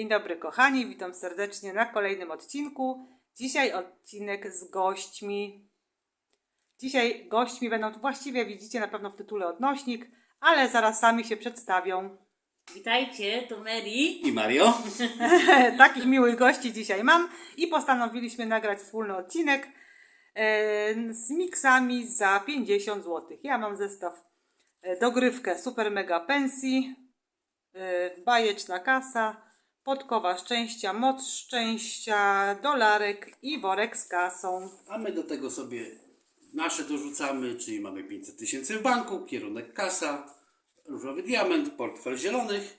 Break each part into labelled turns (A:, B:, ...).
A: Dzień dobry kochani, witam serdecznie na kolejnym odcinku. Dzisiaj odcinek z gośćmi. Dzisiaj gośćmi będą, właściwie widzicie na pewno w tytule odnośnik, ale zaraz sami się przedstawią.
B: Witajcie, to Mary.
C: I Mario?
A: Takich miłych gości dzisiaj mam i postanowiliśmy nagrać wspólny odcinek e, z miksami za 50 zł. Ja mam zestaw e, dogrywkę Super Mega Pensji, e, bajeczna kasa, podkowa szczęścia, moc szczęścia, dolarek i worek z kasą.
C: A my do tego sobie nasze dorzucamy, czyli mamy 500 tysięcy w banku, kierunek kasa, różowy diament, portfel zielonych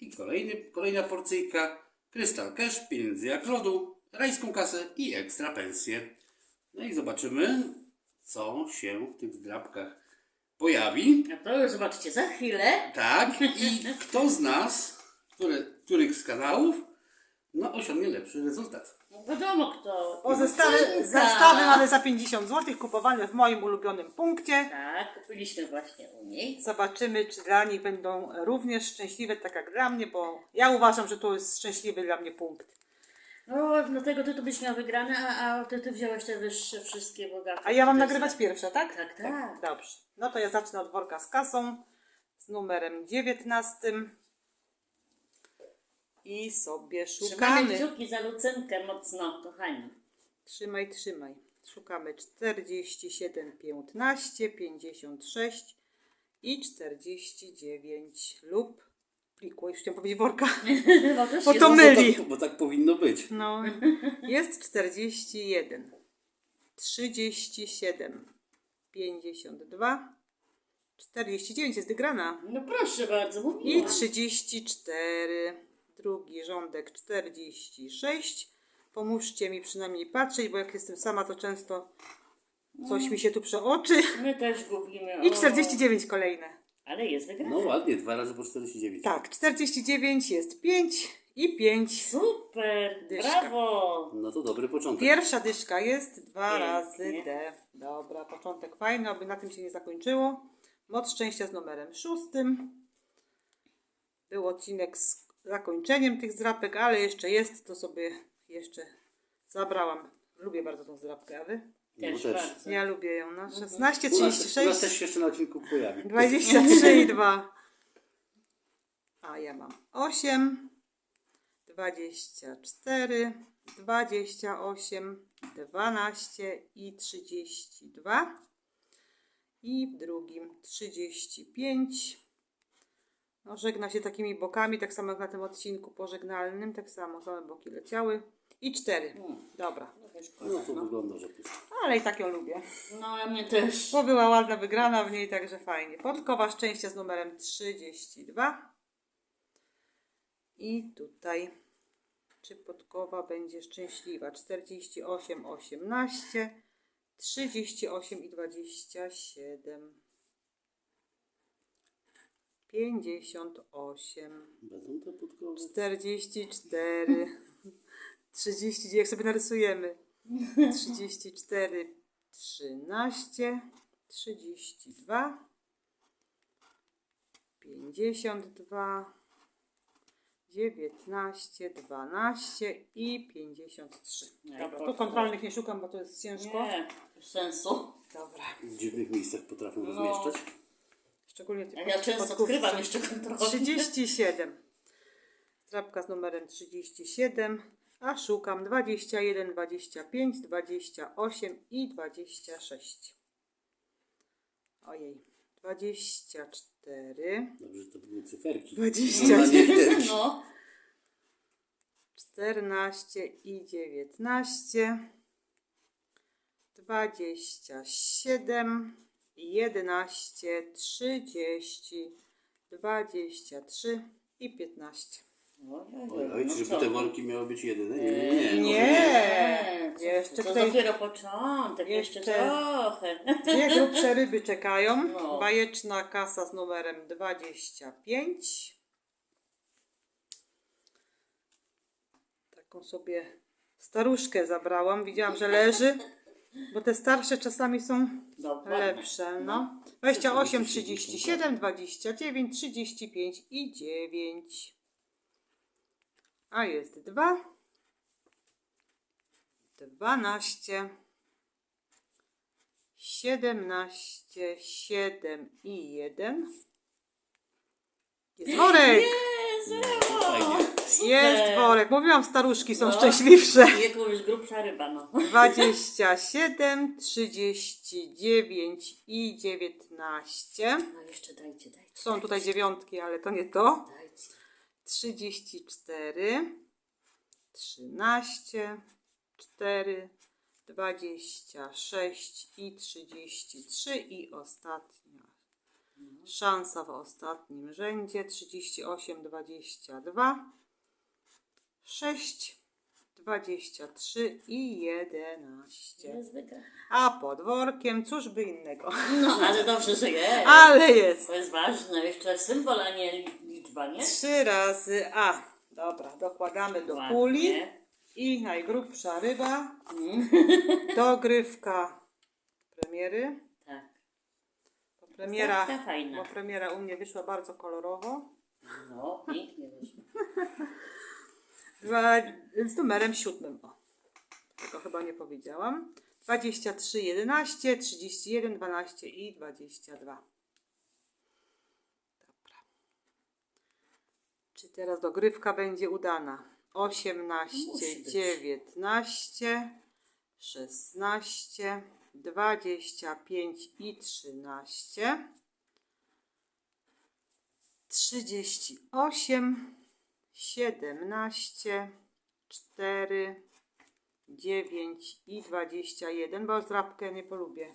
C: i kolejny, kolejna porcyjka, krystal cash, pieniędzy jak lodu, rajską kasę i ekstra pensję. No i zobaczymy, co się w tych zdrabkach pojawi.
B: A to już zobaczycie za chwilę.
C: Tak, i kto z nas, które, których z kanałów, no osiągnie lepszy rezultat.
B: No wiadomo kto.
A: O, zestawy,
B: Córka.
A: zestawy mamy za 50 zł, kupowane w moim ulubionym punkcie.
B: Tak, kupiliśmy właśnie u niej.
A: Zobaczymy, czy dla nich będą również szczęśliwe, tak jak dla mnie, bo ja uważam, że to jest szczęśliwy dla mnie punkt.
B: No, dlatego ty to byś miał wygrane, a, a ty, ty wziąłeś te wyższe wszystkie bogate.
A: A ja mam
B: To jest-
A: nagrywać pierwsza, tak?
B: Tak, tak.
A: Dobrze. No to ja zacznę od worka z kasą z numerem 19. I sobie
B: Trzymamy
A: szukamy.
B: kciuki za Lucynkę mocno, kochani.
A: Trzymaj, trzymaj. Szukamy 47, 15, 56 i 49 lub pliku. Już chciałam powiedzieć worka.
B: No też
A: Bo
B: jest-
A: to
C: Bo
A: myli.
C: tak, bo tak powinno być.
A: No, jest 41, 37, 52, 49 jest wygrana
B: No proszę bardzo,
A: i
B: mówiłam.
A: 34, drugi rządek 46. Pomóżcie mi przynajmniej patrzeć, bo jak jestem sama, to często coś mi się tu przeoczy.
B: My też gubimy.
A: I
B: o.
A: 49 kolejne.
B: Ale jest wygrana.
C: No ładnie, dwa razy po 49.
A: Tak, 49 jest 5 i 5.
B: Super,
A: Dyszka.
B: brawo.
C: No to dobry początek.
A: Pierwsza dyszka jest dwa
B: Pięknie.
A: razy D. Dobra, początek fajny, aby na tym się nie zakończyło. Moc szczęścia z numerem szóstym. Był odcinek z zakończeniem tych zdrapek, ale jeszcze jest, to sobie jeszcze zabrałam. Lubię bardzo tą zdrapkę, a wy?
B: Też,
C: też.
B: bardzo.
A: Ja lubię ją. No,
C: U nas,
A: 16,
C: u nas
A: 36,
C: też się jeszcze na odcinku pojawi.
A: 23 i 2. A ja mam 8, 24, 28, 12 i 32. I w drugim 35. No, żegna się takimi bokami, tak samo jak na tym odcinku pożegnalnym, tak samo same boki leciały. I 4. Dobra,
C: No to wygląda, że jest.
A: ale i tak ją lubię.
B: No, ja mnie też.
A: Bo była ładna wygrana w niej, także fajnie. Podkowa szczęścia z numerem 32. I tutaj, czy podkowa będzie szczęśliwa? 48, 18, 38 i 27. 58,
C: Będą te podkowy.
A: 44, 30, jak sobie narysujemy. 34, 13, 32, 52, 19, 12 i 53. Dobra, tu kontrolnych nie szukam, bo to jest ciężko.
B: Nie, bez sensu.
A: Dobra.
C: W dziwnych miejscach potrafią
B: No.
C: rozmieszczać.
A: Szczególnie tych
B: A ja często odkrywam jeszcze kontrolę.
A: 37. Trapka z numerem 37, a szukam 21, 25, 28 i 26. Ojej. 24,
C: Dobrze, to były cyferki.
A: 20.
C: No, nie literki.
B: No,
A: 14 i 19, 27, 11, 30, 23 i 15.
C: Oj, oj,
B: no
C: czyżby te worki miały być jedyne? Nie, nie, nie. no
A: Nie,
B: co-
A: jeszcze
B: to
A: tutaj
B: dopiero początek, jeszcze,
A: Jeszcze-
B: trochę.
A: dwie grubsze ryby czekają.
B: No.
A: Bajeczna kasa z numerem 25. Taką sobie staruszkę zabrałam. Widziałam, że leży, bo te starsze czasami są
B: Dokładnie.
A: lepsze. No. 28, 37, 29, 35 i 9. A jest dwa. Dwanaście. Siedemnaście, siedem i jeden. Jest worek!
C: Fajnie.
A: Jest worek. Mówiłam, staruszki są
B: No.
A: szczęśliwsze.
B: Jego już grubsza ryba, no.
A: 27, 39 i 19.
B: No jeszcze dajcie, dajcie.
A: Są tutaj dziewiątki, ale to nie to.
B: Dajcie.
A: 34, 13, 4, 26 i 33 i ostatnia szansa w ostatnim rzędzie 38, 22, 6, 23 i 11.
B: Jest wygrana.
A: A pod workiem cóż by innego.
B: No, ale dobrze, że jest.
A: Ale jest.
B: To jest ważne. Jeszcze symbol, a nie li- liczba, nie?
A: Trzy razy A. Dobra, dokładamy do
B: Ładnie.
A: puli. I najgrubsza ryba. Dogrywka premiery. Premiera,
B: Taka fajna.
A: bo premiera u mnie wyszła bardzo kolorowo.
B: No, pięknie wyszło.
A: Dwa, z numerem siódmym. O, tego chyba nie powiedziałam. 23, 11, 31, 12 i 22. Dobra. Czy teraz dogrywka będzie udana? 18,
B: Musi być.
A: 19, 16, 25 i 13. 38, 17, 4, 9 i 21, bo zdrabkę nie polubię.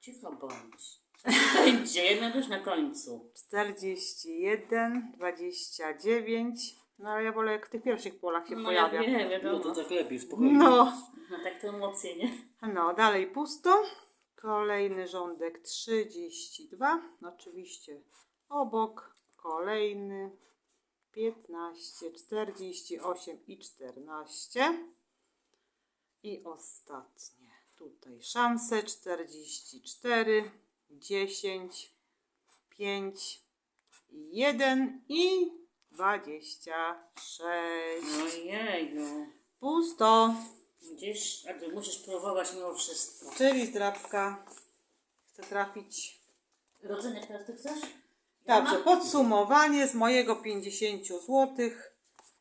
B: Cicho bądź. Będziemy już na końcu.
A: 41, 29. No ale ja wolę jak w tych pierwszych polach się
B: No ja
A: pojawia.
B: wiem,
C: No
B: wiadomo.
C: to tak lepiej, spokojnie.
A: No.
B: No tak to emocje, nie?
A: No, dalej pusto. Kolejny rządek 32. Oczywiście obok. Kolejny 15, 48 i 14. I ostatnie. Tutaj szanse 44, 10, 5, 1 i 26.
B: Ojeju.
A: Pusto.
B: Gdzieś, a ty musisz próbować mimo wszystko.
A: Czyli drapka. Chcę trafić.
B: Rodzynek teraz ty chcesz? Ja
A: Dobrze,
B: mam-
A: podsumowanie z mojego 50 zł.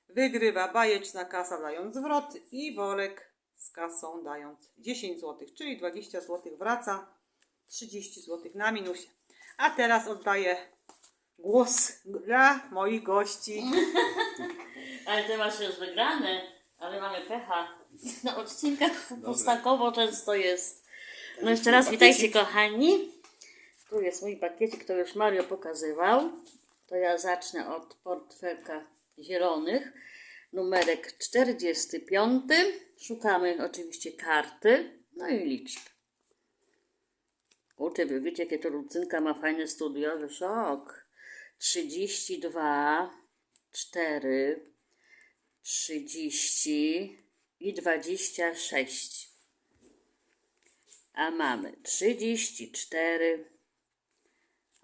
A: Wygrywa bajeczna kasa dając zwrot i worek z kasą dając 10 zł, czyli 20 zł wraca, 30 zł na minusie. A teraz oddaję głos dla moich gości.
B: Ale ty masz już wygrane, ale mamy pecha. Na odcinkach pustakowo często jest. No jeszcze raz witajcie kochani. Tu jest mój pakiecik, który już Mario pokazywał. To ja zacznę od portfelka zielonych. Numerek 45. Szukamy oczywiście karty. No i liczb. Kurczę, wy wiecie, jakie to Lucynka ma fajny studiowy szok. 32, 4, 30 i 26. A mamy 34,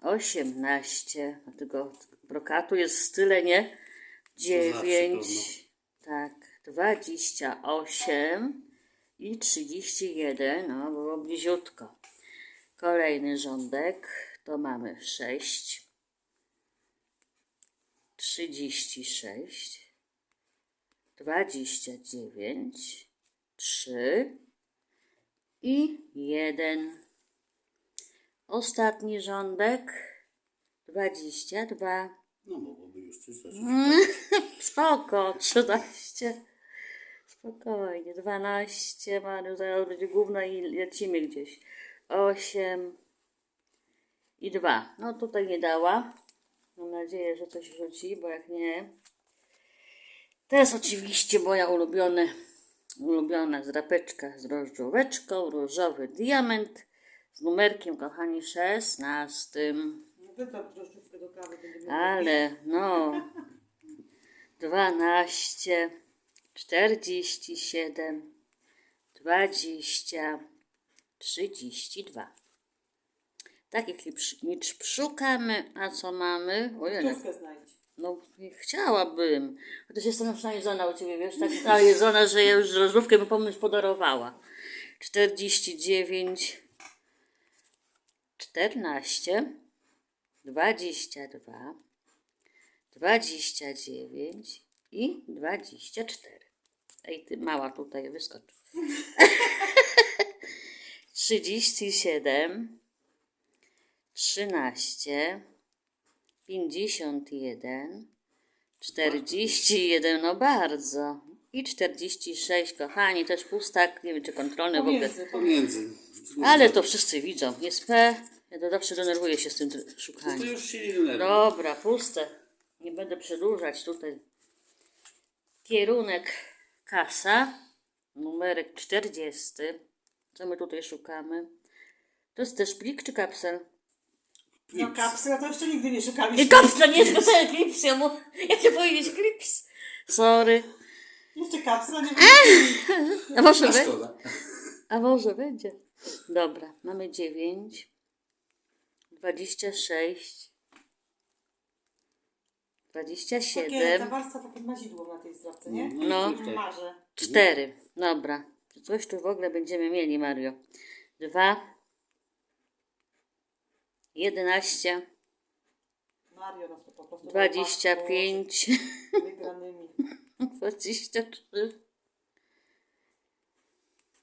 B: 18, a tego brokatu jest tyle, nie? 9, tak, 28 i 31, no było bliziutko. Kolejny rządek to mamy 6, 36, 29, 3 i 1. Ostatni rządek 22.
C: No mogłoby już coś zacząć.
B: Spoko, 13. Spokojnie, 12. Mariu, zaraz będzie gówno i lecimy gdzieś. 8 i 2. No tutaj nie dała. Mam nadzieję, że coś wrzuci, bo jak nie. To jest oczywiście moja ulubione, ulubiona zdrapeczka z drożdżóweczką, różowy diament z numerkiem, kochani, 16.
A: Wy to drożdżówkę do kawy będziemy
B: Ale no. 12, 47, 20, 32. Takich liczb- liczb szukamy, a co mamy? Ojej,
A: Drożdżówkę znajdź.
B: No, nie chciałabym. Chociaż jestem naznaczona u ciebie, wiesz, tak nawiedzona, że ja już drożdżówkę bym pomyśl podarowała. 49, 14, 22, 29 i 24. Ej, ty mała tutaj wyskocz. 37, 13, 51, 41, no bardzo. I 46, kochani, też pustak, nie wiem czy kontrolny w ogóle.
A: Pomiędzy.
C: Pomiędzy.
B: Ale to wszyscy widzą. Jest P. Ja to zawsze denerwuję się z tym
C: To
B: szukaniem.
C: już się nie denerwuj.
B: Dobra, puste. Nie będę przedłużać tutaj. Kierunek kasa. Numerek 40. Co my tutaj szukamy? To jest też plik czy kapsel?
A: No kapsla to jeszcze nigdy nie szukaliśmy.
B: Nie kapsel, nie jest kapsel, klips. Ja, mu, ja chciałam powiedzieć klips. Sorry.
A: Jeszcze kapsla nie
B: A może,
C: szkoda.
B: a może będzie. Dobra, mamy 9, 26,
A: Takie,
B: 27.
A: ta warstwa to pod mazidło na tej zdrowce, nie?
B: No.
C: i tutaj.
A: Marze.
B: Cztery. Dobra. Czy Coś tu w ogóle będziemy mieli, Mario. Dwa. Jedenaście.
A: Mario nas to po prostu
B: Dwadzieścia pięć.
A: Wygranymi.
B: Dwadzieścia trzy.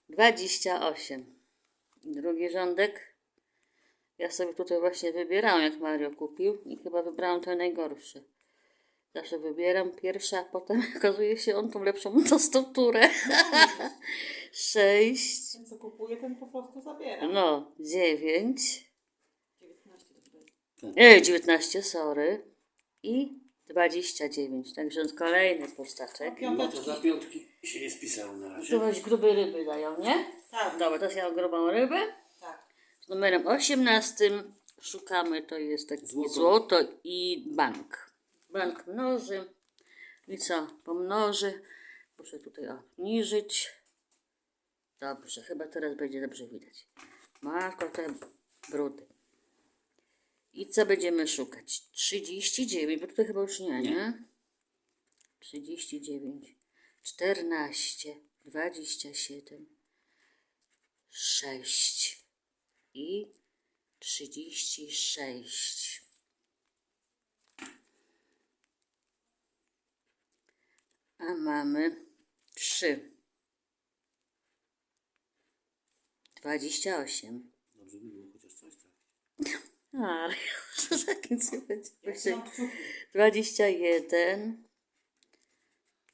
B: Dwadzieścia osiem. Drugi rządek. Ja sobie tutaj właśnie wybierałam, jak Mario kupił i chyba wybrałam ten najgorszy. Zawsze wybieram pierwszy, a potem okazuje się on tą lepszą tastaturę. Sześć.
A: Ten co kupuje, ten po prostu zabiera.
B: No, 9,
A: 19 to tutaj.
B: E, 19, sorry, i 29, także kolejny pustaczek.
C: No to za piątki się nie spisało na
B: Tu
C: razie.
B: weź grube ryby dają, nie?
A: Tak,
B: Dobra, teraz ja mam grubą rybę.
A: tak.
B: Z numerem 18 szukamy, to jest taki
C: Złoto.
B: złoto, i bank. Bank mnoży. I co? Pomnoży. Muszę tutaj obniżyć. Dobrze, chyba teraz będzie dobrze widać. Matko, te brudy. I co będziemy szukać? 39, bo tutaj chyba już nie, nie? 39, 14, 27, 6 i 36. A mamy 3. 28.
C: Dobrze by było chociaż coś tak.
B: A, co za nic nie będzie.
A: Ja mam kciuki.
B: 21.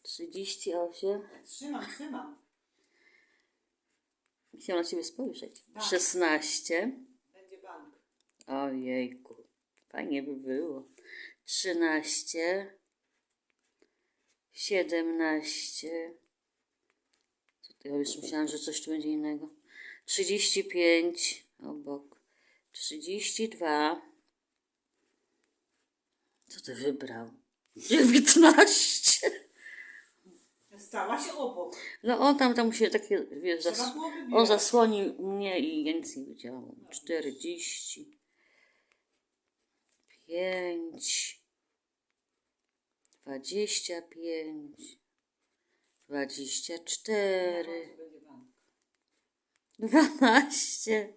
B: 38.
A: Trzymam, trzymam.
B: Chciałam na ciebie spojrzeć.
A: Tak.
B: 16.
A: Będzie bank.
B: Ojejku, fajnie by było. 13, 17. Co ty, ja już myślałam, że coś tu będzie innego. 35, obok. 32. Co ty wybrał? 19.
A: Stała się obok.
B: No on tam, tam się takie, wiesz, zas- on zasłonił mnie i nie widziałam. 40. 5. 25. 24.
A: Będzie bank.
B: 12.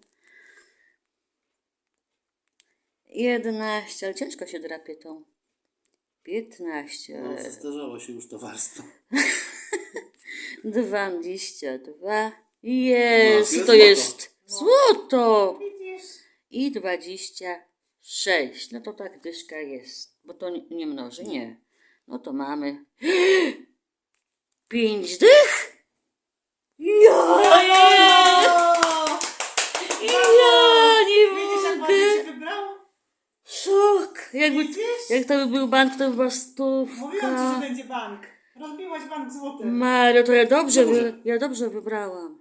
B: 11, ale ciężko się drapie tą. 15.
C: No, zestarzało się już to warstwo.
B: 22. Jest,
C: No,
B: to
C: jest
B: złoto. I 26. No to tak dyszka jest. Bo to nie, nie mnoży, nie. No to mamy. 5 dych? Ja, ja nie
A: Widzisz, jak ładnie
B: mogę.
A: się wybrał?
B: Szok. Jakby,
A: Widzisz?
B: jak to by był bank, to by była
A: Mówiłam ci,
B: stówka.
A: że będzie bank. Rozbiłaś bank złotem.
B: Mario, to ja dobrze, wy, ja dobrze wybrałam.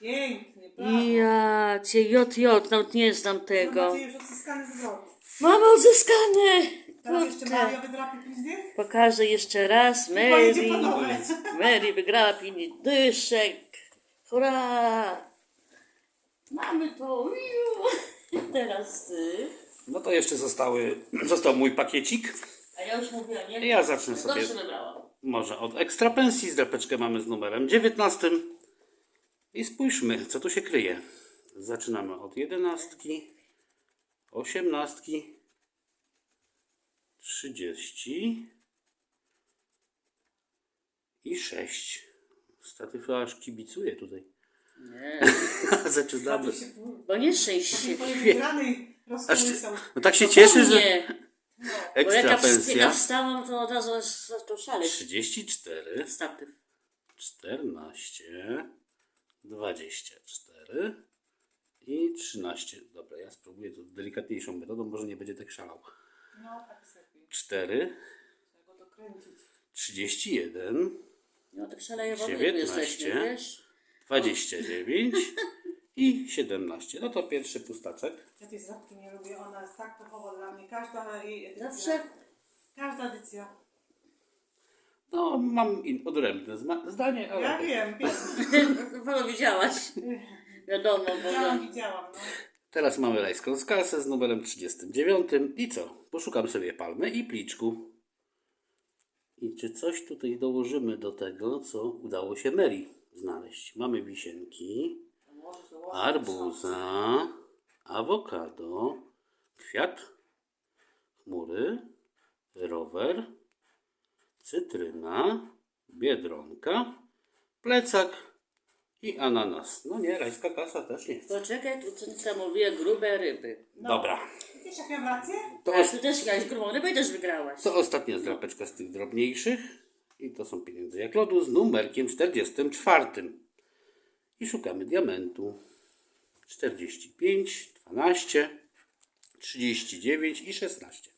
A: Pięknie, prawda?
B: Ja cię JJ, nawet nie znam
A: Mam
B: tego.
A: nadzieję, że odzyskany zwrot.
B: Mamy odzyskane!
A: Teraz jeszcze. Maria wydrapi pięć
B: Pokażę jeszcze raz. Mary. Mary wygrała pięć dyszek. Hurra! Mamy to. Iu. Teraz ty.
C: No to jeszcze zostały, został mój pakiecik.
B: A ja już mówiłam, nie?
C: Ja zacznę sobie.
B: Gorsze wybrałam.
C: Może od ekstra pensji zdrapeczkę mamy z numerem 19. I spójrzmy, co tu się kryje. Zaczynamy od jedenastki, osiemnastki, trzydzieści i sześć. Statyfa aż kibicuje tutaj.
B: Nie,
C: Zaczynamy.
B: bo nie.
A: Twojej
C: Aż,
A: rozkołysał.
C: no tak się cieszy, że
B: Nie, bo jak
C: ekstra
B: ja,
C: pensja.
B: wstałam, to od razu zaczął szaleć.
C: 34,
B: Statyw.
C: 14, 24 i 13. Dobra, ja spróbuję to delikatniejszą metodą, może nie będzie tak szalał.
A: No, tak sobie.
C: 4,
A: Trzeba go dokręcić.
C: 31,
B: No tak szaleje w obydwu
C: 19.
B: jesteśmy, wiesz?
C: 29 i 17. No to pierwszy pustaczek.
A: Ja tej zrabki nie lubię, ona jest tak typowa dla mnie. Każda jej edycja.
B: Zawsze
A: Każda edycja.
C: No, mam in- odrębne zma- zdanie, ale
A: Ja wiem.
B: Panu widziałaś. Wiadomo, bo
A: Widziałam,
B: no,
A: widziałam. No.
C: teraz mamy rajską skasę z numerem 39. I co? Poszukam sobie palmy i pliczku. I czy coś tutaj dołożymy do tego, co udało się Mary znaleźć? Mamy wisienki. Arbuza, awokado, kwiat, chmury, rower, cytryna, biedronka, plecak i ananas. No nie, rajska kasa też nie.
B: poczekaj, tu co mówię, grube ryby.
C: Dobra,
A: Widzisz, jak miałam rację?
C: to,
B: A
C: os-
B: ty też miałeś grubą rybę i też wygrałaś.
C: to ostatnia zdrapeczka z tych drobniejszych. I to są pieniądze jak lodu z numerkiem 44. I szukamy diamentu. 45, 12, 39 i 16.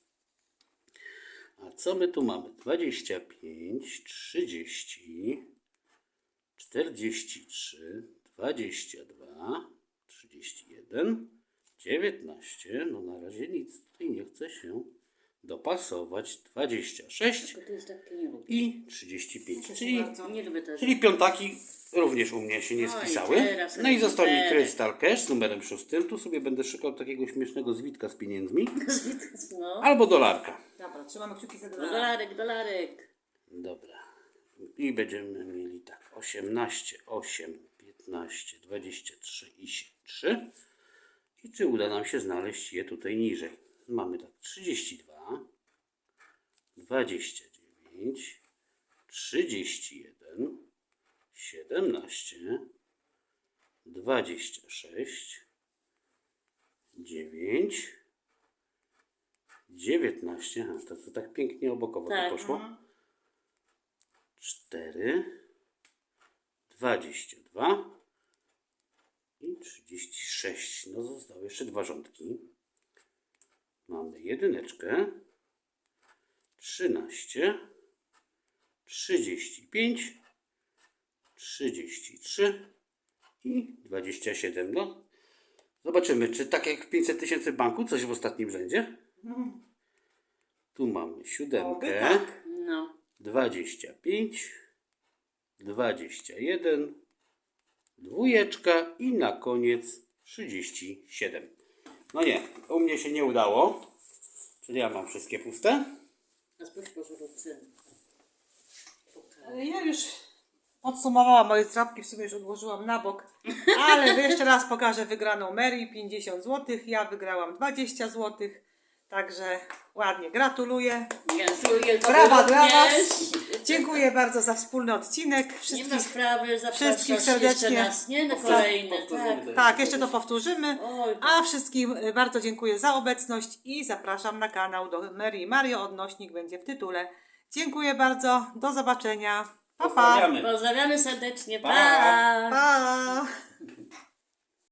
C: A co my tu mamy? 25, 30, 43, 22, 31, 19. No na razie nic tutaj nie chce się dopasować. 26
B: Tylko to jest takie nie lubię.
C: i 35. Czyli,
B: Nie lubię też.
C: czyli piątaki również u mnie się nie
B: No i
C: spisały.
B: teraz
C: No i został mi
B: numerek.
C: Crystal Cash z numerem 6. Tu sobie będę szukał takiego śmiesznego zwitka z pieniędzmi.
B: No.
C: Albo dolarka.
A: Dobra, trzymamy kciuki za
B: No,
A: dolara.
B: Dolarek, dolarek.
C: Dobra. I będziemy mieli tak 18, 8, 15, 23 i 3. I czy uda nam się znaleźć je tutaj niżej? Mamy tak 32, 29, 31, 17, 26, 9, 19. Aha, to, to tak pięknie obokowo
B: Tak,
C: to poszło. 4, 22 i 36. No zostały jeszcze dwa rządki. Mamy jedyneczkę, 13, 35, 33 i 27. No, zobaczymy, czy tak jak w 500 tysięcy w banku, coś w ostatnim rzędzie. Tu mamy
A: Oby
C: siódemkę.
A: tak.
B: No.
C: 25, 21, dwójeczka i na koniec 37. No nie, u mnie się nie udało. Czyli ja mam wszystkie puste.
A: Ja już podsumowałam moje zdrabki, w sumie już odłożyłam na bok. Ale jeszcze raz pokażę wygraną Mary 50 zł. Ja wygrałam 20 zł. Także ładnie gratuluję.
B: Gratuluję
A: Brawa dla. Was. Dziękuję bardzo za wspólny odcinek.
B: Nie ma
A: Wszystkich,
B: sprawy, zapraszasz
A: wszystkich
B: jeszcze
A: serdecznie.
B: nas, nie? Na tak.
C: to.
A: tak, jeszcze to powtórzymy.
B: Oj,
A: A wszystkim y, bardzo dziękuję za obecność i zapraszam na kanał do Mary i Mario. Odnośnik będzie w tytule. Dziękuję bardzo. Do zobaczenia. Pa, pa.
C: Pozdrawiamy.
B: Pozdrawiamy serdecznie.
C: Pa.
B: pa.
A: pa.